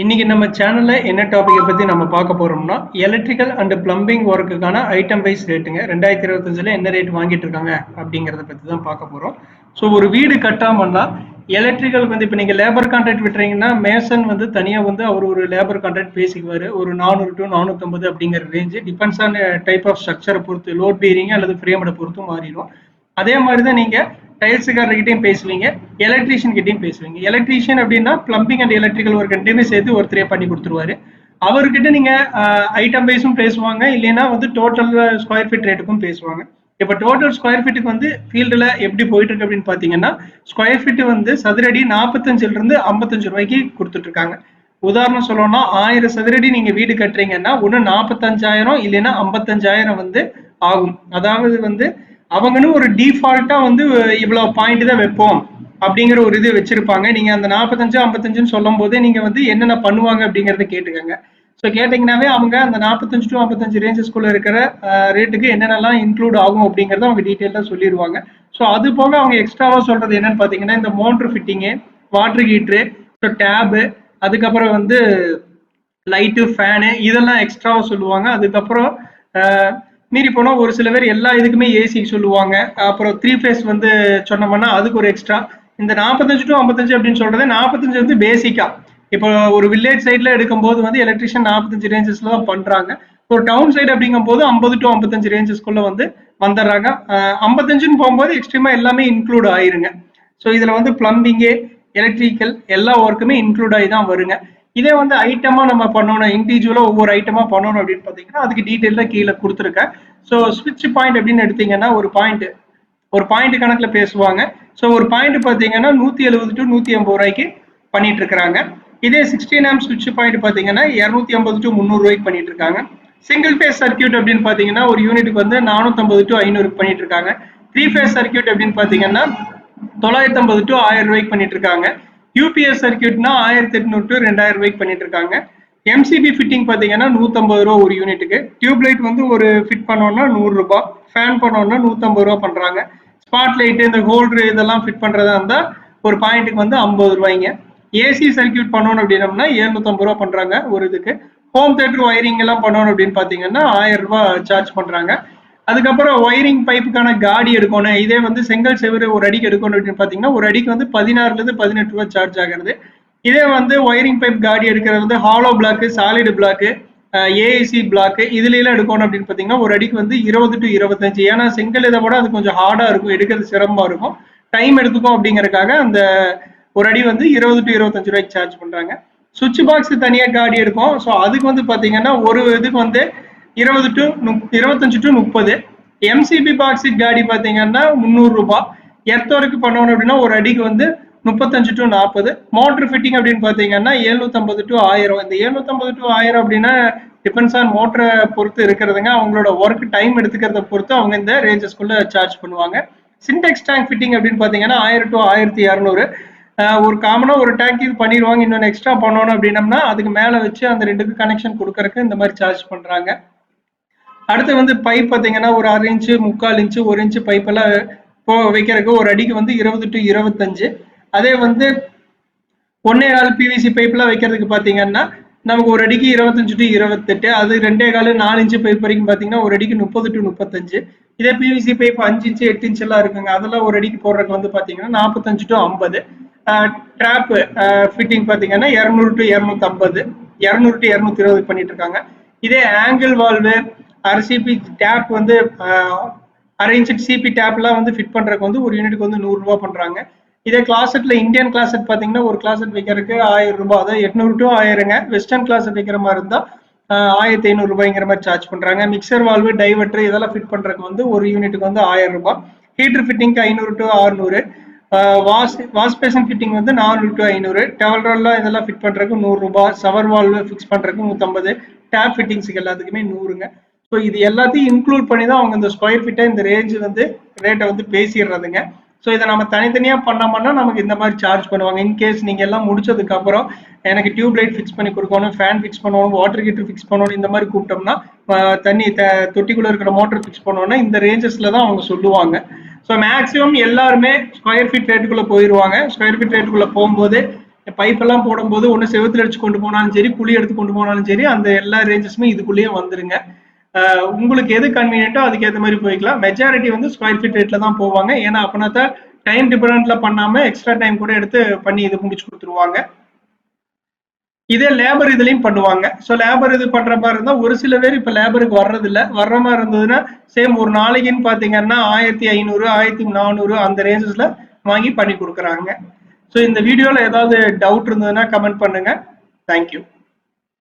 இன்னைக்கு நம்ம சேனல்ல என்ன டாபிக்கை பத்தி நம்ம பார்க்க போறோம்னா எலக்ட்ரிக்கல் அண்ட் பிளம்பிங் ஒர்க்குக்கான ஐட்டம் வைஸ் ரேட்டுங்க ரெண்டாயிரத்தி இருபத்தஞ்சுல என்ன ரேட் வாங்கிட்டு இருக்காங்க அப்படிங்கறத பத்தி தான் பார்க்க போறோம். ஸோ ஒரு வீடு கட்டாமன்னா எலக்ட்ரிக்கல் வந்து இப்போ நீங்கள் லேபர் கான்ட்ராக்ட் விட்டுறீங்கன்னா மேசன் வந்து தனியாக வந்து அவர் ஒரு லேபர் கான்ட்ராக்ட் பேசிக்குவார். ஒரு நானூறு டு நானூற்றம்பது அப்படிங்கிற range depends on type of ஸ்ட்ரக்சரை பொறுத்து லோட் பீரிங் அல்லது ஃப்ரேமோட பொறுத்து மாறிடும். அதே மாதிரி தான் நீங்கள் டைல்ஸுக்காரர்கிட்டையும் பேசுவீங்க எலக்ட்ரீஷியன் கிட்டையும் பேசுவீங்க. எலக்ட்ரீஷியன் அப்படின்னா பிளம்பிங் அண்ட் எலக்ட்ரிக்கல் ஒர்க் ரெண்டுமே சேர்த்து ஒருத்தரே பண்ணி கொடுத்துருவாரு. அவர்கிட்ட நீங்க ஐட்டம் வைஸும் பேசுவாங்க இல்லைன்னா வந்து டோட்டல் ஸ்கொயர் ஃபீட் ரேட்டுக்கும் பேசுவாங்க. இப்போ டோட்டல் ஸ்கொயர் ஃபீட்டுக்கு வந்து ஃபீல்டில் எப்படி போயிட்டு இருக்கு அப்படின்னு பார்த்தீங்கன்னா ஸ்கொயர் ஃபீட் வந்து சதுரடி நாற்பத்தஞ்சுல இருந்து ஐம்பத்தஞ்சு ரூபாய்க்கு கொடுத்துட்டு இருக்காங்க உதாரணம் சொல்லணும்னா ஆயிரம் சதுரடி நீங்க வீடு கட்டுறீங்கன்னா ஒன்று நாற்பத்தஞ்சாயிரம் இல்லைன்னா ஐம்பத்தஞ்சாயிரம் வந்து ஆகும். அதாவது வந்து அவங்கன்னு ஒரு டிஃபால்ட்டா வந்து இவ்வளவு பாயிண்ட் தான் வைப்போம் அப்படிங்கிற ஒரு இது வச்சிருப்பாங்க. நீங்க அந்த நாற்பத்தஞ்சு ஐம்பத்தஞ்சுன்னு சொல்லும் போதே நீங்க வந்து என்னென்ன பண்ணுவாங்க அப்படிங்கறத கேட்டுக்கோங்க. ஸோ கேட்டிங்கனாவே அவங்க அந்த நாற்பத்தஞ்சு டு ஐம்பத்தஞ்சு ரேஞ்சஸ்குள்ள இருக்கிற ரேட்டுக்கு என்னென்னலாம் இன்க்ளூட் ஆகும் அப்படிங்கறத அவங்க டீட்டெயிலாக சொல்லிடுவாங்க ஸோ அது போக அவங்க எக்ஸ்ட்ராவா சொல்றது என்னன்னு பார்த்தீங்கன்னா இந்த motor fitting water heater so tap அதுக்கப்புறம் வந்து லைட்டு ஃபேனு இதெல்லாம் எக்ஸ்ட்ராவா சொல்லுவாங்க. அதுக்கப்புறம் மீறி போனால் ஒரு சில பேர் எல்லா இதுக்குமே ஏசி சொல்லுவாங்க. அப்புறம் த்ரீ ஃபேஸ் வந்து சொன்னோம்னா அதுக்கு ஒரு எக்ஸ்ட்ரா இந்த நாற்பத்தஞ்சு டு ஐம்பத்தஞ்சு அப்படின்னு சொல்றது நாற்பத்தஞ்சு வந்து பேசிக்கா இப்போ ஒரு வில்லேஜ் சைட்ல எடுக்கும்போது வந்து எலக்ட்ரிஷியன் நாற்பத்தஞ்சு ரேஞ்சஸ்ல தான் பண்றாங்க. ஒரு டவுன் சைடு அப்படிங்கும் போது ஐம்பது டு ஐம்பத்தஞ்சு ரேஞ்சஸ்குள்ள வந்து வந்துடுறாங்க. ஐம்பத்தஞ்சுன்னு போகும்போது எக்ஸ்ட்ரீமா எல்லாமே இன்க்ளூட் ஆயிருங்க. ஸோ இதுல வந்து பிளம்பிங்கு எலக்ட்ரிக்கல் எல்லா ஒர்க்குமே இன்க்ளூட் ஆகி தான் வருங்க. இதே வந்து ஐட்டமா நம்ம பண்ணணும் இண்டிவிஜுவலா ஒவ்வொரு ஐட்டமா பண்ணணும் அப்படின்னு பாத்தீங்கன்னா அதுக்கு டீட்டெயிலாக கீழே கொடுத்துருக்கேன். ஸோ ஸ்விட்ச் பாயிண்ட் அப்படின்னு எடுத்தீங்கன்னா ஒரு பாயிண்ட் ஒரு பாயிண்ட் கணக்குல பேசுவாங்க. ஸோ ஒரு பாயிண்ட் பார்த்தீங்கன்னா நூத்தி எழுபது டு நூத்தி ஐம்பது ரூபாய்க்கு பண்ணிட்டு இருக்கிறாங்க இதே சிக்ஸ்டீன் ஆம் ஸ்விட்ச் பாயிண்ட் பார்த்தீங்கன்னா இரநூத்தி ஐம்பது டு முந்நூறு ரூபாய்க்கு பண்ணிட்டு இருக்காங்க சிங்கிள் ஃபேஸ் சர்க்கியூட் அப்படின்னு பாத்தீங்கன்னா ஒரு யூனிட்டுக்கு வந்து நானூற்றம்பது டு ஐநூறுக்கு பண்ணிட்டு இருக்காங்க த்ரீ ஃபேஸ் சர்க்கியூட் அப்படின்னு பார்த்தீங்கன்னா தொள்ளாயிரத்தி ஐம்பது டு ஆயிரம் ரூபாய்க்கு பண்ணிட்டு இருக்காங்க யூபிஎஸ் சர்க்கியூட்னா ஆயிரத்தி எட்நூறு டு ரெண்டாயிரம் ரூபாய்க்கு பண்ணிட்டு இருக்காங்க எம்சிபி ஃபிட்டிங் பார்த்தீங்கன்னா நூற்றம்பது ரூபா ஒரு யூனிட்டுக்கு டியூப் லைட் வந்து ஒரு ஃபிட் பண்ணோம்னா நூறுரூபா ஃபேன் பண்ணோம்னா நூற்றம்பது ரூபா பண்ணுறாங்க ஸ்பாட் லைட்டு இந்த ஹோல்டரு இதெல்லாம் ஃபிட் பண்ணுறதா இருந்தால் ஒரு பாயிண்ட்டுக்கு வந்து ஐம்பது ரூபாய்ங்க. ஏசி சர்க்கியூட் பண்ணணும் அப்படின்னம்னா எழுநூத்தம்பது ரூபா பண்ணுறாங்க ஒரு இதுக்கு. ஹோம் தேட்டர் ஒயரிங் எல்லாம் பண்ணணும் அப்படின்னு பார்த்தீங்கன்னா ஆயிரம் ரூபாய் சார்ஜ் பண்ணுறாங்க அதுக்கப்புறம் ஒயரிங் பைப்புக்கான காடி எடுக்கணும். இதே வந்து செங்கல் செவரு ஒரு அடிக்கு எடுக்கணும் அப்படின்னு பார்த்தீங்கன்னா ஒரு அடிக்கு வந்து பதினாறுல இருந்து பதினெட்டு ரூபாய் சார்ஜ் ஆகுறது. இதே வந்து ஒயரிங் பைப் காடி எடுக்கிறது வந்து hollow block solid block A I C block இதுலாம் எடுக்கணும் அப்படின்னு பார்த்தீங்கன்னா ஒரு அடிக்கு வந்து இருபது டு இருபத்தஞ்சு. ஏன்னா செங்கல் இதை விட அது கொஞ்சம் ஹார்டாக இருக்கும். எடுக்கிறது சிரமமாக இருக்கும். டைம் எடுத்துக்கும் அப்படிங்கறக்காக அந்த ஒரு அடி வந்து இருபது டு இருபத்தஞ்சு ரூபாய்க்கு சார்ஜ் பண்ணுறாங்க சுவிட்ச் பாக்ஸ் தனியாக காடி எடுக்கும். ஸோ அதுக்கு வந்து பார்த்தீங்கன்னா ஒரு இதுக்கு வந்து இருபது டு இருபத்தஞ்சு டு முப்பது. எம்சிபி பாக்ஸிட் காடி பார்த்தீங்கன்னா முந்நூறு ரூபாய் ஒர்க்கு பண்ணணும் அப்படின்னா ஒரு அடிக்கு வந்து முப்பத்தஞ்சு டு நாற்பது மோட்டர் ஃபிட்டிங் அப்படின்னு பார்த்தீங்கன்னா எழுநூத்தம்பது டு ஆயிரம். இந்த எழுநூத்தம்பது டு ஆயிரம் அப்படின்னா டிபெண்ட்ஸ் ஆன் மோட்டரை பொறுத்து இருக்கிறதுங்க. அவங்களோட ஒர்க் டைம் எடுத்துக்கிறத பொறுத்து அவங்க இந்த ரேஞ்சஸ்குள்ளே சார்ஜ் பண்ணுவாங்க. சின்டெக்ஸ் டேங்க் ஃபிட்டிங் அப்படின்னு பார்த்தீங்கன்னா ஆயிரம் டு ஆயிரத்தி இரநூறு ஒரு காமனாக ஒரு டேங்க் இது பண்ணிடுவாங்க. இன்னொன்று எக்ஸ்ட்ரா பண்ணணும் அப்படின்னம்னா அதுக்கு மேலே வச்சு அந்த ரெண்டுக்கு கனெக்ஷன் கொடுக்கறக்கு இந்த மாதிரி சார்ஜ் பண்ணுறாங்க அடுத்து வந்து பைப் பார்த்தீங்கன்னா ஒரு அரை இன்ச்சு முக்கால் இன்ச்சு ஒரு இன்ச்சு பைப் எல்லாம் போ வைக்கிறதுக்கு ஒரு அடிக்கு வந்து இருபது டு இருபத்தஞ்சு. அதே வந்து ஒன்னே கால் பிவிசி பைப்லாம் வைக்கிறதுக்கு பார்த்தீங்கன்னா நமக்கு ஒரு அடிக்கு இருபத்தஞ்சு டு இருபத்தெட்டு. அது ரெண்டே கால் நாலு இன்ச்சு பைப் வரைக்கும் பார்த்தீங்கன்னா ஒரு அடிக்கு முப்பது டு முப்பத்தஞ்சு. இதே பிவிசி பைப் அஞ்சு இன்ச்சு எட்டு இன்ச்சு எல்லாம் இருக்குங்க. அதெல்லாம் ஒரு அடிக்கு போடுறதுக்கு வந்து பார்த்தீங்கன்னா நாற்பத்தஞ்சு டு ஐம்பது. ட்ராப்பு ஃபிட்டிங் பார்த்தீங்கன்னா இரநூறு டு இரநூத்தம்பது. இரநூறு டு இரநூத்தி இருபது பண்ணிட்டு இருக்காங்க. இதே ஆங்கிள் வால்வு ஆர்சிபி டேப் வந்து அரேஞ்சட் சிபி டேப்லாம் வந்து ஃபிட் பண்ணுறதுக்கு வந்து ஒரு யூனிட்டுக்கு வந்து நூறுரூவா பண்ணுறாங்க இதே கிளாசெட்டில் இந்தியன் கிளாசெட் பார்த்தீங்கன்னா ஒரு கிளாசெட் வைக்கிறதுக்கு ஆயிரம் ரூபாய் அதாவது எட்நூறு டு ஆயிரங்க. வெஸ்டர்ன் கிளாசெட் வைக்கிற மாதிரி இருந்தால் ஆயிரத்தி ஐநூறு ரூபாய்ங்கிற மாதிரி சார்ஜ் பண்ணுறாங்க மிக்சர் வால்வு டைவர்டர் இதெல்லாம் ஃபிட் பண்ணுறதுக்கு வந்து ஒரு யூனிட்டுக்கு வந்து ஆயிரம் ரூபாய் ஹீட்டர் ஃபிட்டிங்க்கு ஐநூறு டு அறுநூறு. வாஷ் வாஷ் பேஷன் ஃபிட்டிங் வந்து நானூறு டு ஐநூறு. டவல்ரெல்லாம் இதெல்லாம் ஃபிட் பண்ணுறதுக்கு நூறுரூபா சவர் வால்வு ஃபிக்ஸ் பண்ணுறதுக்கு நூற்றம்பது டேப் ஃபிட்டிங்ஸுக்கு எல்லாத்துக்குமே நூறுங்க. ஸோ இது எல்லாத்தையும் இன்க்ளூட் பண்ணி தான் அவங்க இந்த ஸ்கொயர் ஃபீட்டை இந்த ரேஞ்சு வந்து ரேட்டை வந்து பேசிடுறதுங்க. ஸோ இதை நம்ம தனித்தனியாக பண்ணோம்னா நமக்கு இந்த மாதிரி சார்ஜ் பண்ணுவாங்க. இன்கேஸ் நீங்கள் எல்லாம் முடிச்சதுக்கப்புறம் எனக்கு டியூப் லைட் ஃபிக்ஸ் பண்ணி கொடுக்கணும் ஃபேன் ஃபிக்ஸ் பண்ணணும் வாட்டர் ஹீட்டர் ஃபிக்ஸ் பண்ணணும் இந்த மாதிரி கூப்பிட்டோம்னா தண்ணி த தொட்டிக்குள்ளே இருக்கிற மோட்டர் ஃபிக்ஸ் பண்ணணும்னா இந்த ரேஞ்சஸில் தான் அவங்க சொல்லுவாங்க. ஸோ மேக்ஸிமம் எல்லாருமே ஸ்கொயர் ஃபீட் ரேட்டுக்குள்ள போயிடுவாங்க ஸ்கொயர் ஃபீட் ரேட்டுக்குள்ளே போகும்போது பைப் எல்லாம் போடும்போது ஒன்று செவுத்துல அடிச்சு கொண்டு போனாலும் சரி குழி எடுத்து கொண்டு போனாலும் சரி அந்த எல்லா ரேஞ்சஸுமே இதுக்குள்ளேயே வந்துருங்க. உங்களுக்கு எது கன்வீனியன்ட்டோ அதுக்கேற்ற மாதிரி போய்க்கலாம். மெஜாரிட்டி வந்து ஸ்கொயர் ஃபீட் ரேட்ல தான் போவாங்க. ஏன்னா அப்படின்னா தான் டைம் டிஃபரெண்ட்ல பண்ணாம எக்ஸ்ட்ரா டைம் கூட எடுத்து பண்ணி இது முடிச்சு கொடுத்துருவாங்க. இதே லேபர் இதுலயும் பண்ணுவாங்க. ஸோ லேபர் இது பண்ற மாதிரி இருந்தா ஒரு சில பேர் இப்ப லேபருக்கு வர்றது இல்ல வர்ற மாதிரி இருந்ததுன்னா சேம் ஒரு நாளைக்குன்னு பாத்தீங்கன்னா ஆயிரத்தி ஐநூறு ஆயிரத்தி நானூறு அந்த ரேஞ்சஸ்ல வாங்கி பண்ணி கொடுக்குறாங்க. ஸோ இந்த வீடியோல ஏதாவது டவுட் இருந்ததுன்னா கமெண்ட் பண்ணுங்க. தேங்க்யூ